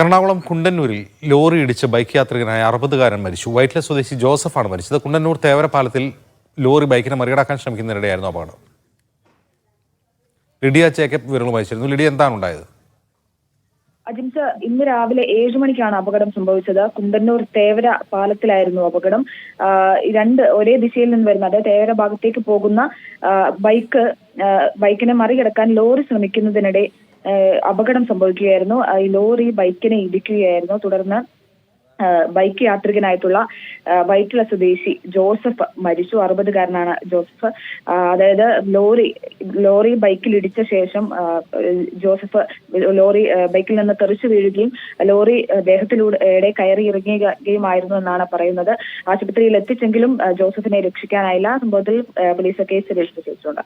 എറണാകുളം കുണ്ടന്നൂരിൽ ലോറി ഇടിച്ച് ബൈക്ക് യാത്രികനായ അറുപതുകാരൻ മരിച്ചു. വൈറ്റ്ല സ്വദേശി ജോസഫാണ് മരിച്ചത്. കുണ്ടന്നൂർ തേവരപാലത്തിൽ ലോറി ബൈക്കിനെ മറികടക്കാൻ ശ്രമിക്കുന്നതിനിടെയായിരുന്നു അപകടം. ലിഡിയ ചേക്കപ്പ് വിവരങ്ങൾ മരിച്ചിരുന്നു ലിഡിയ എന്താണ് ഉണ്ടായത്? അജിംസ് ഇന്ന് രാവിലെ ഏഴു മണിക്കാണ് അപകടം സംഭവിച്ചത്. കുണ്ടന്നൂർ തേവര പാലത്തിലായിരുന്നു അപകടം. രണ്ട് ഒരേ ദിശയിൽ നിന്ന് വരുന്ന അതായത് തേവര ഭാഗത്തേക്ക് പോകുന്ന ബൈക്ക് ബൈക്കിനെ മറികടക്കാൻ ലോറി ശ്രമിക്കുന്നതിനിടെ അപകടം സംഭവിക്കുകയായിരുന്നു. ഈ ലോറി ബൈക്കിനെ ഇടിക്കുകയായിരുന്നു. തുടർന്ന് ബൈക്ക് യാത്രികനായിട്ടുള്ള വൈറ്റില സ്വദേശി ജോസഫ് മരിച്ചു. അറുപതുകാരനാണ് ജോസഫ്. അതായത് ലോറി ലോറി ബൈക്കിൽ ഇടിച്ച ശേഷം ജോസഫ് ലോറി ബൈക്കിൽ നിന്ന് തെറിച്ചു വീഴുകയും ലോറി ദേഹത്തിലൂടെ കയറി ഇറങ്ങുകയുമായിരുന്നു എന്നാണ് പറയുന്നത്. ആശുപത്രിയിൽ എത്തിച്ചെങ്കിലും ജോസഫിനെ രക്ഷിക്കാനായില്ല. സംഭവത്തിൽ പോലീസ് കേസ് രജിസ്റ്റർ ചെയ്തിട്ടുണ്ട്.